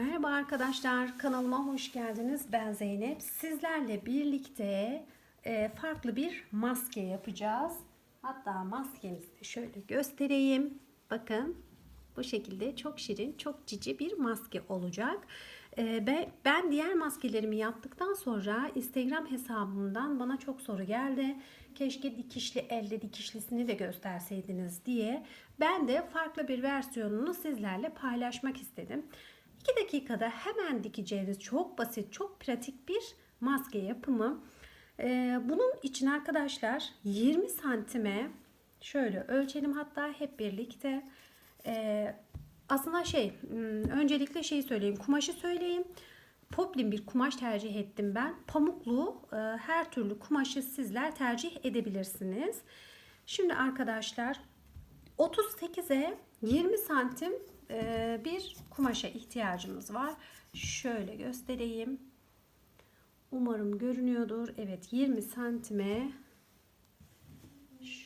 Merhaba arkadaşlar, kanalıma hoş geldiniz. Ben Zeynep. Sizlerle birlikte e, farklı bir maske yapacağız. Hatta maskemizi şöyle göstereyim. Bakın bu şekilde çok şirin, çok cici bir maske olacak. E, ben, diğer maskelerimi yaptıktan sonra Instagram hesabımdan bana çok soru geldi. Keşke dikişli elde dikişlisini de gösterseydiniz diye. Ben de farklı bir versiyonunu sizlerle paylaşmak istedim. 2 dakikada hemen dikeceğiniz çok basit, çok pratik bir maske yapımı. Ee, bunun için arkadaşlar 20 santime şöyle ölçelim hatta hep birlikte. Ee, aslında şey hmm, öncelikle şeyi söyleyeyim kumaşı söyleyeyim. Poplin bir kumaş tercih ettim ben. Pamuklu e, her türlü kumaşı sizler tercih edebilirsiniz. Şimdi arkadaşlar 38'e 20 santim bir kumaşa ihtiyacımız var. Şöyle göstereyim. Umarım görünüyordur. Evet 20 santime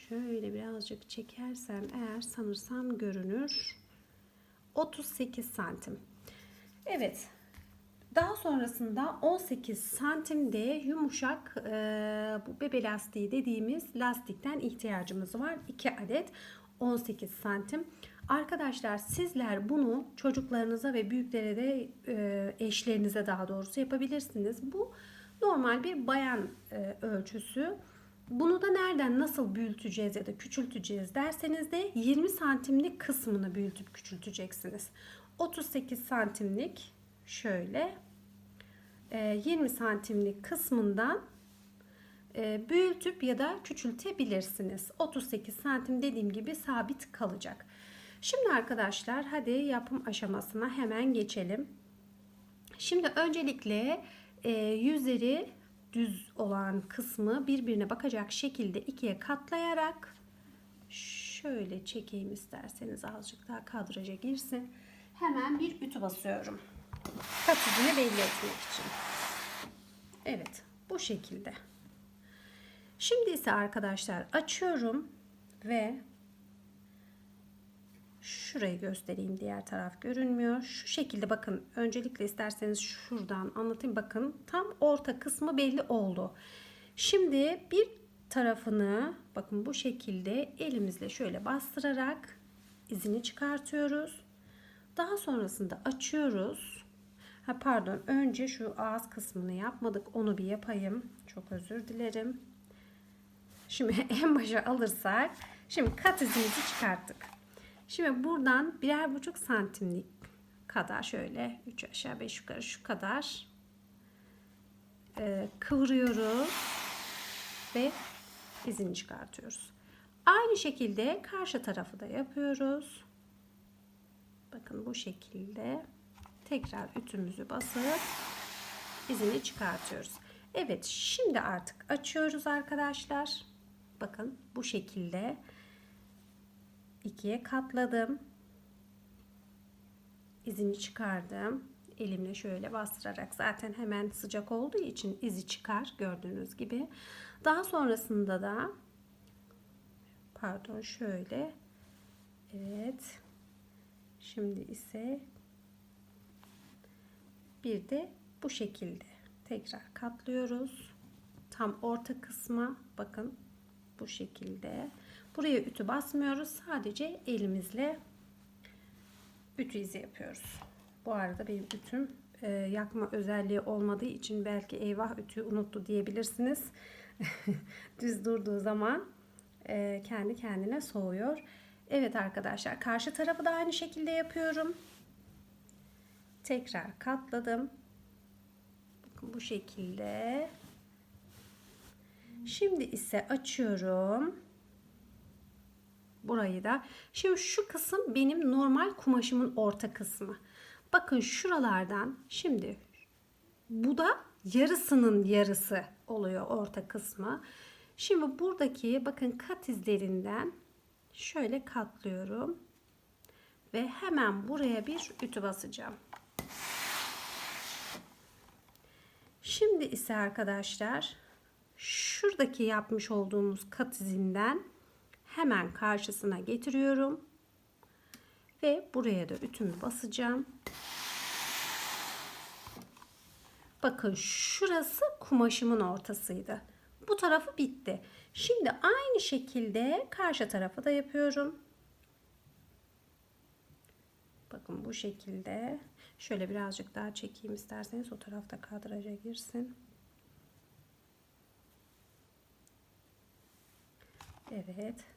şöyle birazcık çekersem eğer sanırsam görünür. 38 santim. Evet. Daha sonrasında 18 santimde yumuşak e, bu bebe lastiği dediğimiz lastikten ihtiyacımız var. 2 adet 18 santim. Arkadaşlar sizler bunu çocuklarınıza ve büyüklere de e, eşlerinize daha doğrusu yapabilirsiniz. Bu normal bir bayan e, ölçüsü. Bunu da nereden nasıl büyüteceğiz ya da küçülteceğiz derseniz de 20 santimlik kısmını büyütüp küçülteceksiniz. 38 santimlik şöyle 20 santimlik kısmından büyütüp ya da küçültebilirsiniz. 38 santim dediğim gibi sabit kalacak. Şimdi arkadaşlar hadi yapım aşamasına hemen geçelim. Şimdi öncelikle e, yüzleri düz olan kısmı birbirine bakacak şekilde ikiye katlayarak şöyle çekeyim isterseniz azıcık daha kadraja girsin. Hemen bir ütü basıyorum. Kat izini belli etmek için. Evet bu şekilde. Şimdi ise arkadaşlar açıyorum ve şurayı göstereyim diğer taraf görünmüyor. Şu şekilde bakın öncelikle isterseniz şuradan anlatayım bakın tam orta kısmı belli oldu. Şimdi bir tarafını bakın bu şekilde elimizle şöyle bastırarak izini çıkartıyoruz. Daha sonrasında açıyoruz. Ha pardon önce şu ağız kısmını yapmadık onu bir yapayım. Çok özür dilerim. Şimdi en başa alırsak şimdi kat izimizi çıkarttık. Şimdi buradan birer buçuk santimlik kadar şöyle 3 aşağı 5 yukarı şu kadar e, kıvırıyoruz ve izini çıkartıyoruz. Aynı şekilde karşı tarafı da yapıyoruz. Bakın bu şekilde tekrar ütümüzü basıp izini çıkartıyoruz. Evet şimdi artık açıyoruz arkadaşlar. Bakın bu şekilde ikiye katladım. İzini çıkardım. Elimle şöyle bastırarak zaten hemen sıcak olduğu için izi çıkar gördüğünüz gibi. Daha sonrasında da pardon şöyle evet şimdi ise bir de bu şekilde tekrar katlıyoruz. Tam orta kısma bakın bu şekilde. Buraya ütü basmıyoruz. Sadece elimizle ütü izi yapıyoruz. Bu arada benim ütüm e, yakma özelliği olmadığı için belki eyvah ütüyü unuttu diyebilirsiniz. Düz durduğu zaman e, kendi kendine soğuyor. Evet arkadaşlar karşı tarafı da aynı şekilde yapıyorum. Tekrar katladım. Bakın bu şekilde. Şimdi ise açıyorum. Burayı da. Şimdi şu kısım benim normal kumaşımın orta kısmı. Bakın şuralardan şimdi bu da yarısının yarısı oluyor orta kısmı. Şimdi buradaki bakın kat izlerinden şöyle katlıyorum. Ve hemen buraya bir ütü basacağım. Şimdi ise arkadaşlar şuradaki yapmış olduğumuz kat izinden hemen karşısına getiriyorum. Ve buraya da ütümü basacağım. Bakın şurası kumaşımın ortasıydı. Bu tarafı bitti. Şimdi aynı şekilde karşı tarafı da yapıyorum. Bakın bu şekilde. Şöyle birazcık daha çekeyim isterseniz o tarafta kadraja girsin. Evet.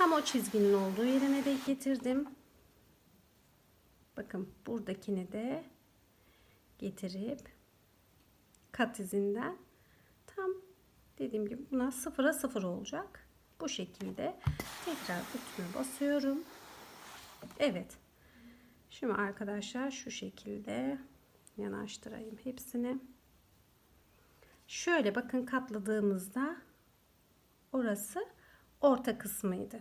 Tam o çizginin olduğu yerine de getirdim. Bakın buradakini de getirip kat izinden tam dediğim gibi buna sıfıra sıfır olacak. Bu şekilde tekrar üstüne basıyorum. Evet. Şimdi arkadaşlar şu şekilde yanaştırayım hepsini. Şöyle bakın katladığımızda orası orta kısmıydı.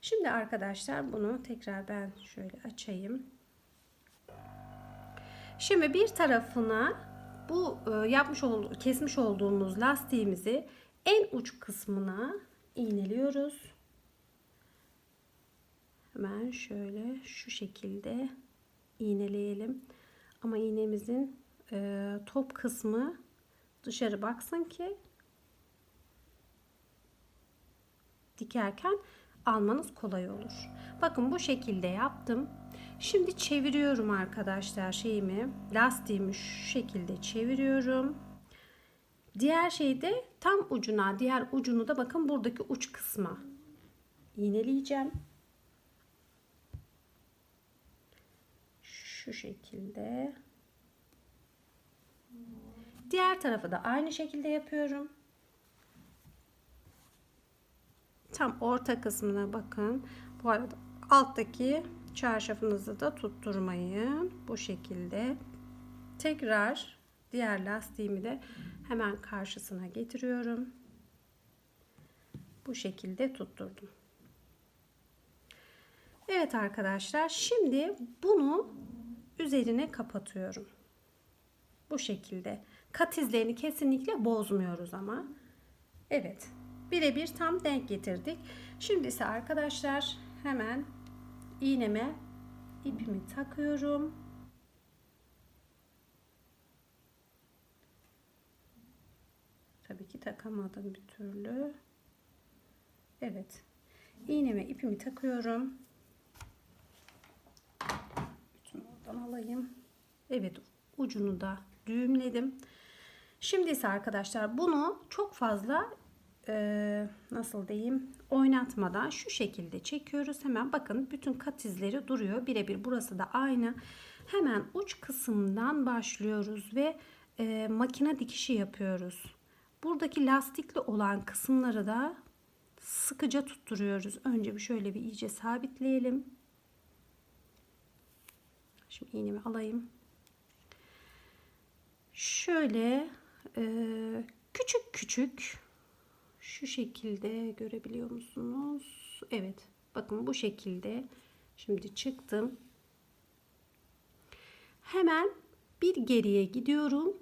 Şimdi arkadaşlar bunu tekrar ben şöyle açayım. Şimdi bir tarafına bu e, yapmış olduğumuz, kesmiş olduğumuz lastiğimizi en uç kısmına iğneliyoruz. Hemen şöyle şu şekilde iğneleyelim. Ama iğnemizin e, top kısmı dışarı baksın ki dikerken almanız kolay olur. Bakın bu şekilde yaptım. Şimdi çeviriyorum arkadaşlar şeyimi. Lastiğimi şu şekilde çeviriyorum. Diğer şeyi de tam ucuna, diğer ucunu da bakın buradaki uç kısma iğneleyeceğim. Şu şekilde. Diğer tarafı da aynı şekilde yapıyorum. Tam orta kısmına bakın. Bu arada alttaki çarşafınızı da tutturmayın. Bu şekilde. Tekrar diğer lastiğimi de hemen karşısına getiriyorum. Bu şekilde tutturdum. Evet arkadaşlar şimdi bunu üzerine kapatıyorum. Bu şekilde. Kat izlerini kesinlikle bozmuyoruz ama. Evet. Birebir tam denk getirdik. Şimdi ise arkadaşlar hemen iğneme ipimi takıyorum. Tabii ki takamadım bir türlü. Evet. İğneme ipimi takıyorum. Bütün oradan alayım. Evet ucunu da düğümledim. Şimdi ise arkadaşlar bunu çok fazla e, nasıl diyeyim oynatmadan şu şekilde çekiyoruz. Hemen bakın bütün kat izleri duruyor. Birebir burası da aynı. Hemen uç kısımdan başlıyoruz ve e, makine dikişi yapıyoruz. Buradaki lastikli olan kısımları da sıkıca tutturuyoruz. Önce bir şöyle bir iyice sabitleyelim. Şimdi iğnemi alayım. Şöyle e, küçük küçük şu şekilde görebiliyor musunuz? Evet. Bakın bu şekilde. Şimdi çıktım. Hemen bir geriye gidiyorum.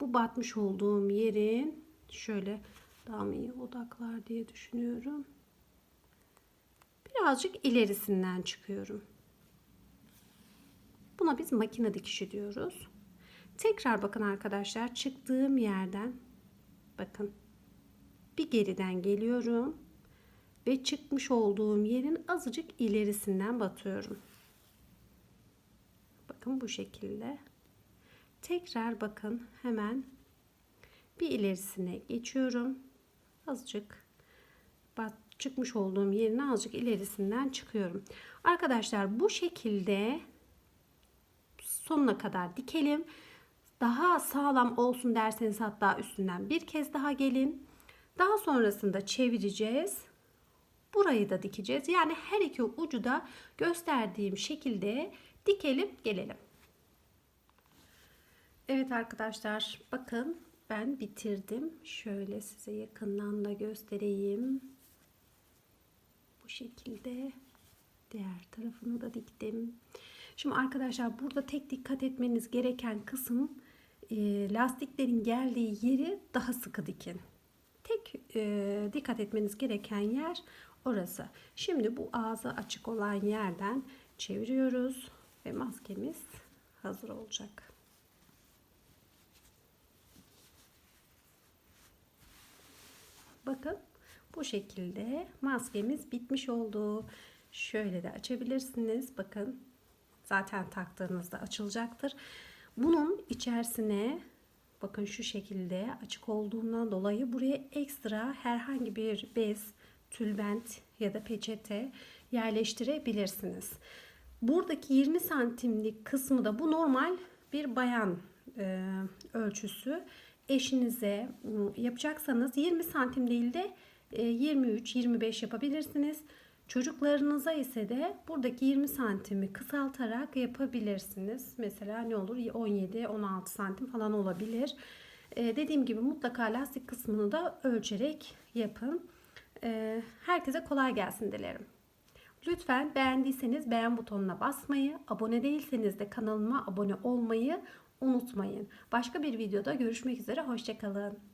Bu batmış olduğum yerin şöyle daha mı iyi odaklar diye düşünüyorum. Birazcık ilerisinden çıkıyorum. Buna biz makine dikişi diyoruz. Tekrar bakın arkadaşlar çıktığım yerden bakın bir geriden geliyorum ve çıkmış olduğum yerin azıcık ilerisinden batıyorum. Bakın bu şekilde. Tekrar bakın hemen bir ilerisine geçiyorum. Azıcık bat, çıkmış olduğum yerin azıcık ilerisinden çıkıyorum. Arkadaşlar bu şekilde sonuna kadar dikelim. Daha sağlam olsun derseniz hatta üstünden bir kez daha gelin. Daha sonrasında çevireceğiz. Burayı da dikeceğiz. Yani her iki ucu da gösterdiğim şekilde dikelim gelelim. Evet arkadaşlar bakın ben bitirdim. Şöyle size yakından da göstereyim. Bu şekilde diğer tarafını da diktim. Şimdi arkadaşlar burada tek dikkat etmeniz gereken kısım e, lastiklerin geldiği yeri daha sıkı dikin e, dikkat etmeniz gereken yer orası. Şimdi bu ağzı açık olan yerden çeviriyoruz ve maskemiz hazır olacak. Bakın bu şekilde maskemiz bitmiş oldu. Şöyle de açabilirsiniz. Bakın zaten taktığınızda açılacaktır. Bunun içerisine bakın şu şekilde açık olduğundan dolayı buraya ekstra herhangi bir bez, tülbent ya da peçete yerleştirebilirsiniz. Buradaki 20 santimlik kısmı da bu normal bir bayan e, ölçüsü. Eşinize yapacaksanız 20 santim değil de 23-25 yapabilirsiniz. Çocuklarınıza ise de buradaki 20 santimi kısaltarak yapabilirsiniz. Mesela ne olur 17-16 santim falan olabilir. Ee, dediğim gibi mutlaka lastik kısmını da ölçerek yapın. Ee, herkese kolay gelsin dilerim. Lütfen beğendiyseniz beğen butonuna basmayı, abone değilseniz de kanalıma abone olmayı unutmayın. Başka bir videoda görüşmek üzere, hoşçakalın.